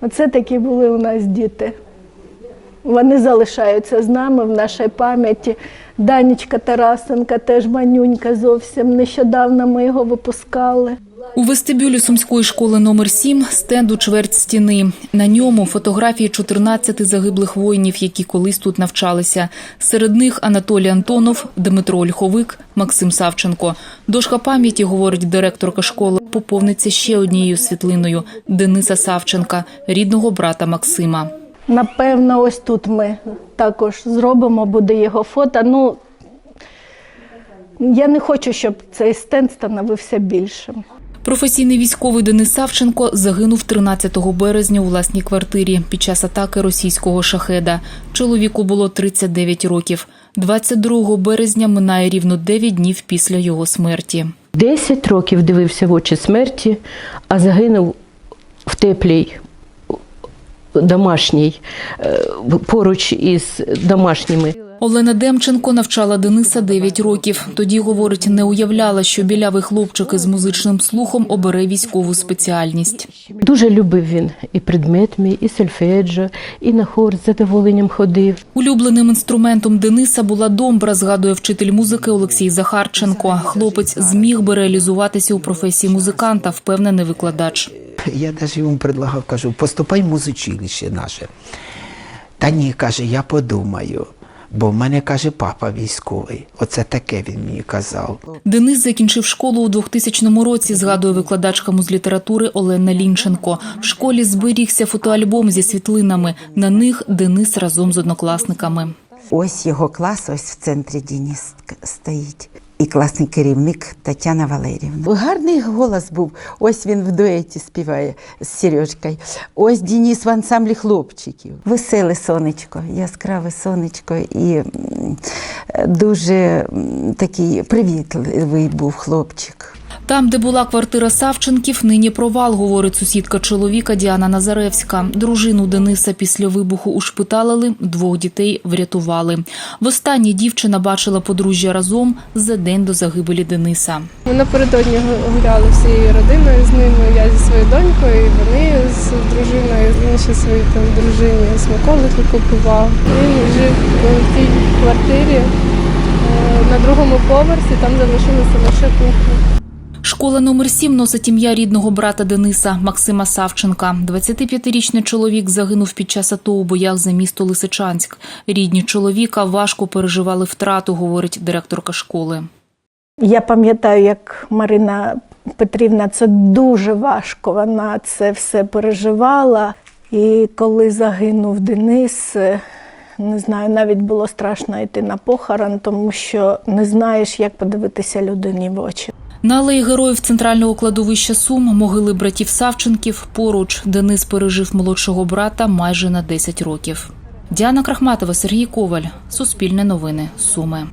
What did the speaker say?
Оце такі були у нас діти. Вони залишаються з нами в нашій пам'яті. Данічка Тарасенка, теж манюнька зовсім. Нещодавно ми його випускали. У вестибюлі сумської школи номер 7 стенд у чверть стіни. На ньому фотографії 14 загиблих воїнів, які колись тут навчалися. Серед них Анатолій Антонов, Дмитро Ольховик, Максим Савченко. Дошка пам'яті, говорить директорка школи, поповниться ще однією світлиною Дениса Савченка, рідного брата Максима. Напевно, ось тут ми також зробимо, буде його фото. Ну, я не хочу, щоб цей стенд становився більшим. Професійний військовий Денис Савченко загинув 13 березня у власній квартирі під час атаки російського шахеда. Чоловіку було 39 років. 22 березня минає рівно 9 днів після його смерті. Десять років дивився в очі смерті, а загинув в теплій домашній, е, поруч із домашніми. Олена Демченко навчала Дениса 9 років. Тоді, говорить, не уявляла, що білявий хлопчик із музичним слухом обере військову спеціальність. Дуже любив він і предмет мій, і сольфеджо, і на хор з задоволенням ходив. Улюбленим інструментом Дениса була домбра, згадує вчитель музики Олексій Захарченко. Хлопець зміг би реалізуватися у професії музиканта, впевнений викладач. Я навіть йому предлагав, кажу, поступай в музичилище наше. Та ні, каже, я подумаю. Бо в мене каже папа військовий. Оце таке він мені казав. Денис закінчив школу у 2000 році, згадує викладачка музлітератури Олена Лінченко. В школі зберігся фотоальбом зі світлинами. На них Денис разом з однокласниками. Ось його клас, ось в центрі Дініс стоїть. І класний керівник Тетяна Валерівна. Гарний голос був. Ось він в дуеті співає з Сережкою. Ось Дініс в ансамблі хлопчиків. Веселе сонечко, яскраве сонечко і дуже такий привітливий був хлопчик. Там, де була квартира Савченків, нині провал, говорить сусідка чоловіка Діана Назаревська. Дружину Дениса після вибуху ушпиталили, двох дітей врятували. Востаннє дівчина бачила подружжя разом за день до загибелі Дениса. Ми напередодні гу- гуляли всією родиною з ними, я зі своєю донькою, вони з дружиною. Він ще своїй там дружині смаколики купував. Він жив в тій квартирі е, на другому поверсі, там залишилася лише кухня. Школа номер 7 носить ім'я рідного брата Дениса Максима Савченка. 25-річний чоловік загинув під час ато у боях за місто Лисичанськ. Рідні чоловіка важко переживали втрату, говорить директорка школи. Я пам'ятаю, як Марина Петрівна, це дуже важко. Вона це все переживала. І коли загинув Денис, е, не знаю, навіть було страшно йти на похорон, тому що не знаєш, як подивитися людині в очі. На алеї героїв центрального кладовища Сум могили братів Савченків. Поруч Денис пережив молодшого брата майже на 10 років. Діана Крахматова, Сергій Коваль. Суспільне новини. Суми.